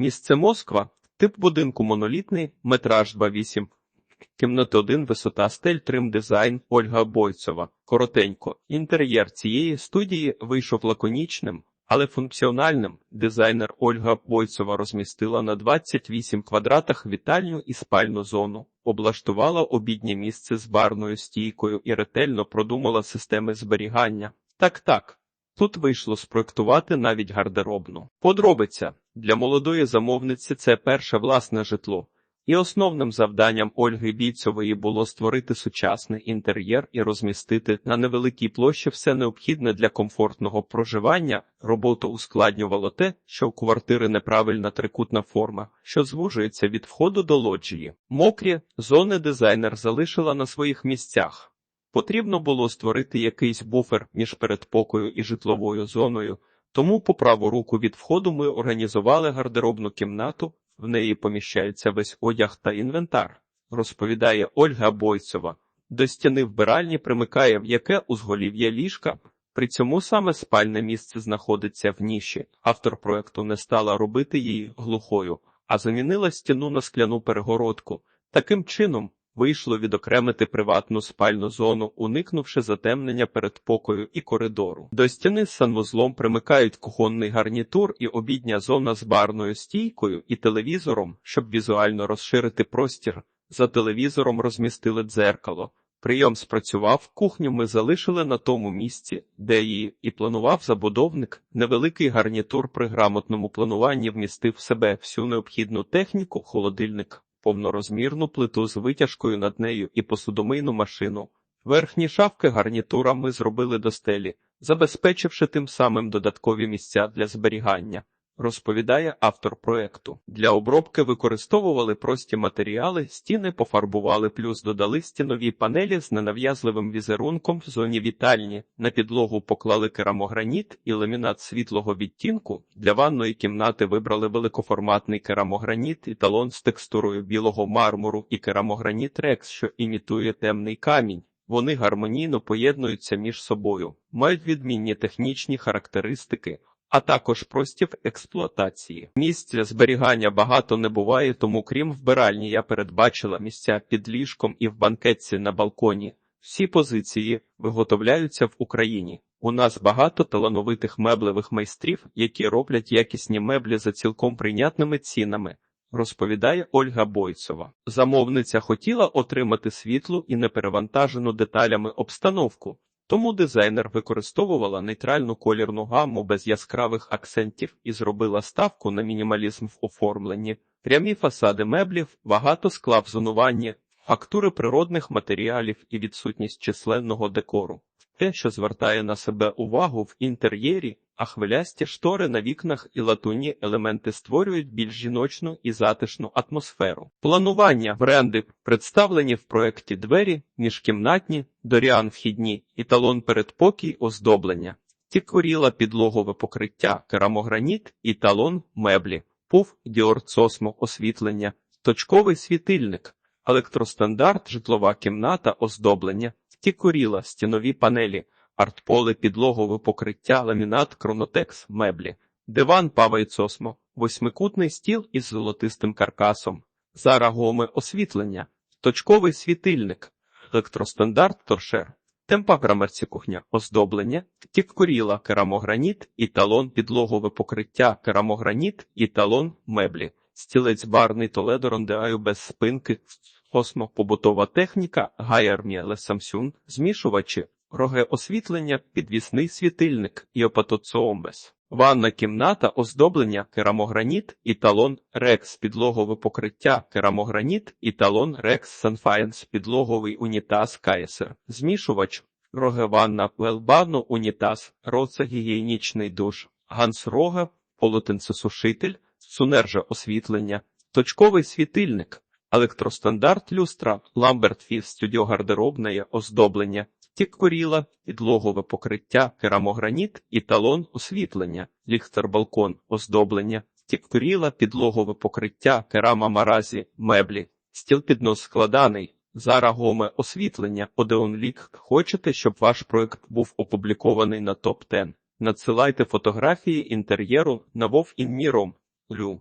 Місце Москва, тип будинку монолітний, метраж 2,8. Кімната 1, висота стель, трим дизайн, Ольга Бойцова. Коротенько. Інтер'єр цієї студії вийшов лаконічним, але функціональним. Дизайнер Ольга Бойцова розмістила на 28 квадратах вітальню і спальну зону, облаштувала обіднє місце з барною стійкою і ретельно продумала системи зберігання. Так-так. Тут вийшло спроектувати навіть гардеробну. Подробиця для молодої замовниці це перше власне житло. І основним завданням Ольги Бійцової було створити сучасний інтер'єр і розмістити на невеликій площі все необхідне для комфортного проживання. Роботу ускладнювало те, що у квартири неправильна трикутна форма, що звужується від входу до лоджії. Мокрі зони дизайнер залишила на своїх місцях. Потрібно було створити якийсь буфер між передпокою і житловою зоною, тому по праву руку від входу ми організували гардеробну кімнату, в неї поміщається весь одяг та інвентар, розповідає Ольга Бойцова. До стіни вбиральні примикає м'яке узголів'я ліжка, при цьому саме спальне місце знаходиться в ніші. Автор проекту не стала робити її глухою, а замінила стіну на скляну перегородку. Таким чином, вийшло відокремити приватну спальну зону, уникнувши затемнення передпокою і коридору. До стіни з санвузлом примикають кухонний гарнітур і обідня зона з барною стійкою і телевізором, щоб візуально розширити простір. За телевізором розмістили дзеркало. Прийом спрацював, кухню ми залишили на тому місці, де її і планував забудовник. Невеликий гарнітур при грамотному плануванні вмістив в себе всю необхідну техніку, холодильник, повнорозмірну плиту з витяжкою над нею і посудомийну машину. Верхні шафки гарнітура ми зробили до стелі, забезпечивши тим самим додаткові місця для зберігання. Розповідає автор проекту. Для обробки використовували прості матеріали, стіни пофарбували, плюс додали стінові панелі з ненав'язливим візерунком в зоні вітальні. На підлогу поклали керамограніт і ламінат світлого відтінку. Для ванної кімнати вибрали великоформатний керамограніт і талон з текстурою білого мармуру і керамограніт Рекс, що імітує темний камінь. Вони гармонійно поєднуються між собою, мають відмінні технічні характеристики а також простів експлуатації. Місць для зберігання багато не буває, тому крім вбиральні, я передбачила місця під ліжком і в банкетці на балконі. Всі позиції виготовляються в Україні. У нас багато талановитих меблевих майстрів, які роблять якісні меблі за цілком прийнятними цінами. Розповідає Ольга Бойцова. Замовниця хотіла отримати світлу і неперевантажену деталями обстановку, тому дизайнер використовувала нейтральну колірну гамму без яскравих акцентів і зробила ставку на мінімалізм в оформленні, прямі фасади меблів, багато скла в зонуванні, фактури природних матеріалів і відсутність численного декору. Те, що звертає на себе увагу в інтер'єрі, а хвилясті штори на вікнах і латунні елементи створюють більш жіночну і затишну атмосферу. Планування бренди представлені в проєкті двері, міжкімнатні, доріан вхідні, італон передпокій оздоблення, тікоріла підлогове покриття, керамограніт, італон меблі, пуф, діорцосмо, освітлення, точковий світильник, електростандарт, житлова кімната, оздоблення, тікоріла, стінові панелі артполе, підлогове покриття, ламінат, кронотекс, меблі, диван Пава і Цосмо, восьмикутний стіл із золотистим каркасом, зарагоме освітлення, точковий світильник, електростандарт торшер, темпаграмерці кухня, оздоблення, тіккоріла, керамограніт, італон, підлогове покриття, керамограніт, італон, меблі, стілець барний Толедо Рондеаю без спинки, Осмо, побутова техніка, Гайармія Самсюн, змішувачі, роге освітлення, підвісний світильник і опатоцоомбес. Ванна кімната, оздоблення, керамограніт, італон Рекс, підлогове покриття, керамограніт, італон Рекс Санфаєнс, підлоговий унітаз Кайсер, змішувач, роге ванна, велбану, унітаз, роце гігієнічний душ, ганс рога, полотенцесушитель, сунержа освітлення, точковий світильник, електростандарт люстра, ламберт фіс, студіо гардеробне оздоблення, тіккоріла, підлогове покриття, керамограніт і талон освітлення, ліхтер-балкон, оздоблення, тіккоріла, підлогове покриття, керама маразі, меблі, стіл піднос складаний, зарагоме освітлення, Одеон Лік. Хочете, щоб ваш проект був опублікований на топ 10 Надсилайте фотографії інтер'єру на Вов Лю.